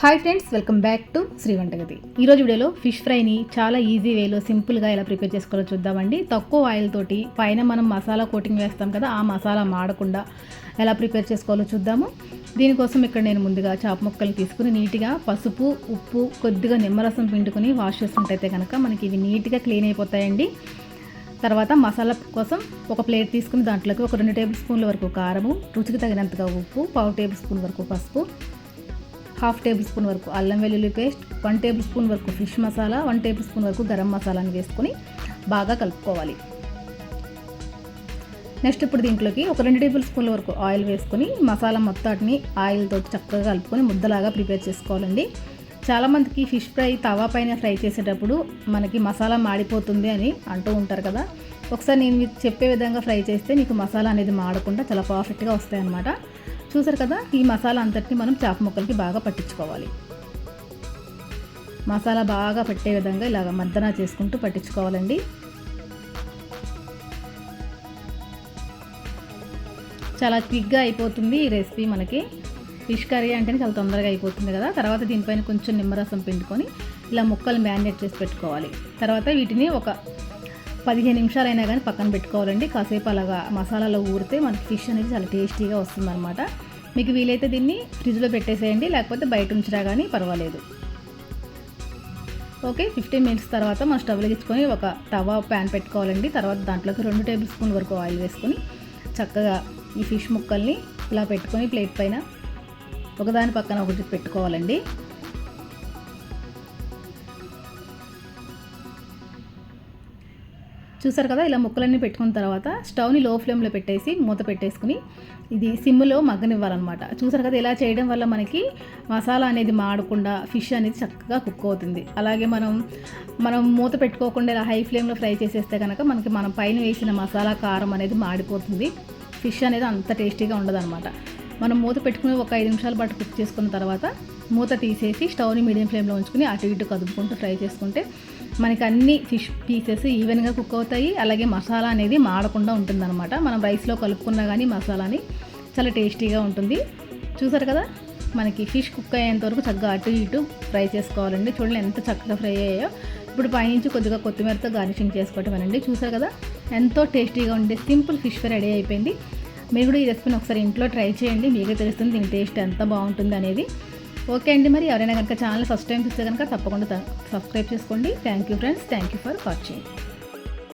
Hi friends welcome back to Sri Vantagadi ఈరోజు వీడియోలో fish ఫ్రైని చాలా ఈజీ వేలో సింపుల్గా ఎలా ప్రిపేర్ చేసుకోవాలో చూద్దామండి. తక్కువ ఆయిల్ తోటి పైన మనం మసాలా కోటింగ్ వేస్తాం కదా ఆ మసాలా మాడకుండా ఎలా ప్రిపేర్ చేసుకోవాలో చూద్దాము. దీనికోసం ఇక్కడ నేను ముందుగా చాప ముక్కలు తీసుకుని నీట్గా పసుపు ఉప్పు కొద్దిగా నిమ్మరసం పిండుకొని వాష్ చేసుకుంటైతే కనుక మనకి ఇవి నీట్గా క్లీన్ అయిపోతాయండి. తర్వాత మసాలా కోసం ఒక ప్లేట్ తీసుకుని దాంట్లోకి ఒక రెండు టేబుల్ స్పూన్ల వరకు కారము రుచికి తగినంతగా ఉప్పు పావు టేబుల్ స్పూన్ వరకు పసుపు హాఫ్ టేబుల్ స్పూన్ వరకు అల్లం వెల్లుల్లి పేస్ట్ వన్ టేబుల్ స్పూన్ వరకు fish masala one tablespoon వరకు గరం మసాలాని వేసుకొని బాగా కలుపుకోవాలి. నెక్స్ట్ ఇప్పుడు దీంట్లోకి ఒక రెండు టేబుల్ స్పూన్ల వరకు ఆయిల్ వేసుకొని మసాలా మొత్తాన్ని ఆయిల్తో చక్కగా కలుపుకొని ముద్దలాగా ప్రిపేర్ చేసుకోవాలండి. చాలామందికి ఫిష్ ఫ్రై తవా పైన ఫ్రై చేసేటప్పుడు మనకి మసాలా మాడిపోతుంది అని అంటూ ఉంటారు కదా. ఒకసారి నేను మీకు చెప్పే విధంగా ఫ్రై చేస్తే మీకు మసాలా అనేది మాడకుండా చాలా పర్ఫెక్ట్గా వస్తాయన్నమాట. చూసారు కదా ఈ మసాలా అంతటిని మనం చాప ముక్కలకి బాగా పట్టించుకోవాలి. మసాలా బాగా పట్టే విధంగా ఇలాగ మద్దన చేసుకుంటూ పట్టించుకోవాలండి. చాలా క్విక్గా అయిపోతుంది ఈ రెసిపీ మనకి. ఫిష్ కర్రీ అంటేనే చాలా తొందరగా అయిపోతుంది కదా తర్వాత దీనిపైన కొంచెం నిమ్మరసం పిండుకొని ఇలా ముక్కలు మ్యారినేట్ చేసి పెట్టుకోవాలి. తర్వాత వీటిని ఒక పదిహేను నిమిషాలు అయినా కానీ పక్కన పెట్టుకోవాలండి. కాసేపు అలాగా మసాలాలో ఊరితే మనకి ఫిష్ అనేది చాలా టేస్టీగా వస్తుందన్నమాట. మీకు వీలైతే దీన్ని ఫ్రిడ్జ్లో పెట్టేసేయండి. లేకపోతే బయట ఉంచినా కానీ పర్వాలేదు. ఓకే ఫిఫ్టీన్ మినిట్స్ తర్వాత మనం స్టవ్ వెలిగించుకొని ఒక తవా ప్యాన్ పెట్టుకోవాలండి. తర్వాత దాంట్లోకి రెండు టేబుల్ స్పూన్ వరకు ఆయిల్ వేసుకొని చక్కగా ఈ ఫిష్ ముక్కల్ని ఇలా పెట్టుకొని ప్లేట్ పైన ఒకదాని పక్కన ఒకటి పెట్టుకోవాలండి. చూసారు కదా ఇలా ముక్కలన్నీ పెట్టుకున్న తర్వాత స్టవ్ని లో ఫ్లేమ్లో పెట్టేసి మూత పెట్టేసుకుని ఇది సిమ్లో మగ్గనివ్వాలన్నమాట. చూసారు కదా ఇలా చేయడం వల్ల మనకి మసాలా అనేది మాడకుండా ఫిష్ అనేది చక్కగా కుక్ అవుతుంది. అలాగే మనం మనం మూత పెట్టుకోకుండా ఇలా హై ఫ్లేమ్లో ఫ్రై చేసేస్తే కనుక మనకి మనం పైన వేసిన మసాలా కారం అనేది మాడిపోతుంది. ఫిష్ అనేది అంత టేస్టీగా ఉండదు మనం మూత పెట్టుకుని ఒక ఐదు నిమిషాల పాటు కుక్ చేసుకున్న తర్వాత మూత తీసేసి స్టవ్ని మీడియం ఫ్లేమ్లో ఉంచుకుని అటు ఇటు కదుపుకుంటూ ఫ్రై చేసుకుంటే మనకి అన్ని ఫిష్ పీసెస్ ఈవెన్గా కుక్ అవుతాయి. అలాగే మసాలా అనేది మాడకుండా ఉంటుందన్నమాట. మనం రైస్లో కలుపుకున్నా కానీ మసాలాని చాలా టేస్టీగా ఉంటుంది. చూసారు కదా? మనకి ఫిష్ కుక్ అయ్యేంత వరకు చక్కగా అటు ఇటు ఫ్రై చేసుకోవాలండి. చూడండి ఎంత చక్కగా ఫ్రై అయ్యాయో. ఇప్పుడు పైనుంచి కొద్దిగా కొత్తిమీరతో గార్నిషింగ్ చేసుకోవటమేనండి. చూసారు కదా? ఎంతో టేస్టీగా ఉండే సింపుల్ ఫిష్ ఫ్రై రెడీ అయిపోయింది. మీరు కూడా ఈ రెసిపీని ఒకసారి ఇంట్లో ట్రై చేయండి. మీకే తెలుస్తుంది దీని టేస్ట్ ఎంత బాగుంటుంది అనేది. ఓకే అండి మరి ఎవరైనా కనుక ఛానల్ ఫస్ట్ టైం చూస్తే కనుక తప్పకుండా సబ్స్క్రైబ్ చేసుకోండి. Thank you friends thank you for watching